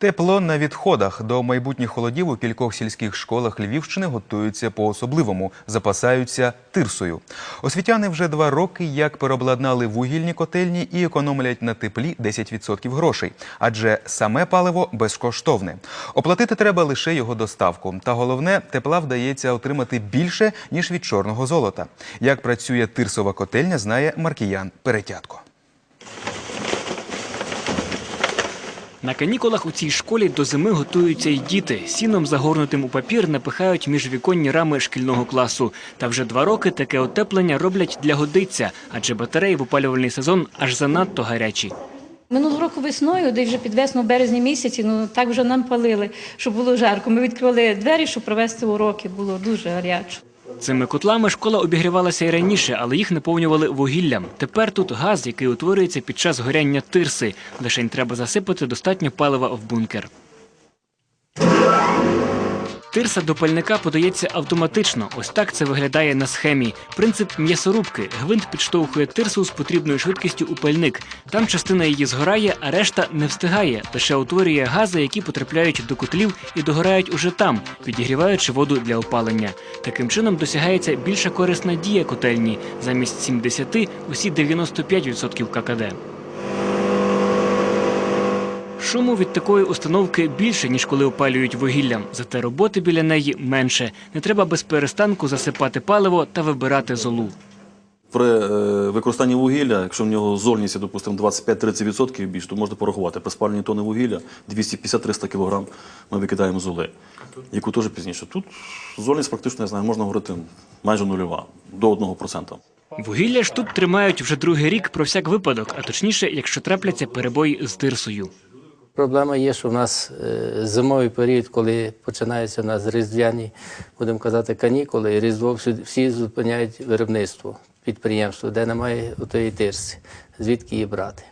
Тепло на відходах. До майбутніх холодів у кількох сільських школах Львівщини готуються по-особливому, запасаються тирсою. Освітяни вже два роки як переобладнали вугільні котельні і економлять на теплі 10% грошей, адже саме паливо безкоштовне. Оплатити треба лише його доставку. Та головне, тепла вдається отримати більше ніж від чорного золота. Як працює тирсова котельня, знає Маркіян Перетятко. На канікулах у цій школі до зими готуються й діти. Сіном, загорнутим у папір, напихають міжвіконні рами шкільного класу. Та вже два роки таке отеплення роблять для годиться, адже батареї в опалювальний сезон аж занадто гарячі. Минулого року весною, десь вже під весну, березні місяці, ну так вже нам палили, щоб було жарко. Ми відкрили двері, щоб провести уроки, було дуже гарячо. Цими котлами школа обігрівалася і раніше, але їх наповнювали вугіллям. Тепер тут газ, який утворюється під час горяння тирси. Лишень треба засипати достатньо палива в бункер. Тирса до пальника подається автоматично. Ось так це виглядає на схемі. Принцип м'ясорубки. Гвинт підштовхує тирсу з потрібною швидкістю у пальник. Там частина її згорає, а решта не встигає. Лише утворює гази, які потрапляють до котлів і догорають уже там, підігріваючи воду для опалення. Таким чином досягається більша корисна дія котельні. Замість 70 – усі 95% ККД. Шуму від такої установки більше, ніж коли опалюють вугіллям. Зате роботи біля неї менше. Не треба без перестанку засипати паливо та вибирати золу. При е, використанні вугілля, якщо в нього зольність, допустимо, 25-30% більше, то можна порахувати. При спаленні тони вугілля 250-300 кг ми викидаємо золи, яку теж пізніше. Тут зольність практично, я знаю, можна говорити майже нульова, до 1%. Вугілля ж тут тримають вже другий рік про всяк випадок, а точніше, якщо трапляться перебої з тирсою. Проблема є, що в нас е, зимовий період, коли починаються у нас різдвяні, будемо казати, канікули, і різдво всі, зупиняють виробництво підприємство, де немає отої тирси, звідки її брати.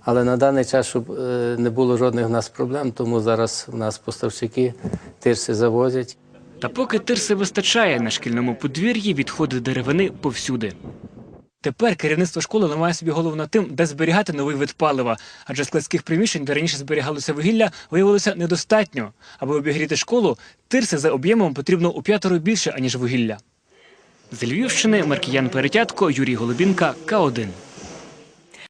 Але на даний час, щоб е, не було жодних в нас проблем, тому зараз у нас поставщики тирси завозять. Та поки тирси вистачає на шкільному подвір'ї, відходи деревини повсюди. Тепер керівництво школи ламає собі голову над тим, де зберігати новий вид палива, адже складських приміщень, де раніше зберігалося вугілля, виявилося недостатньо. Аби обігріти школу, тирси за об'ємом потрібно у п'ятеро більше, аніж вугілля. З Львівщини Маркіян Перетятко, Юрій Голубінка, К1.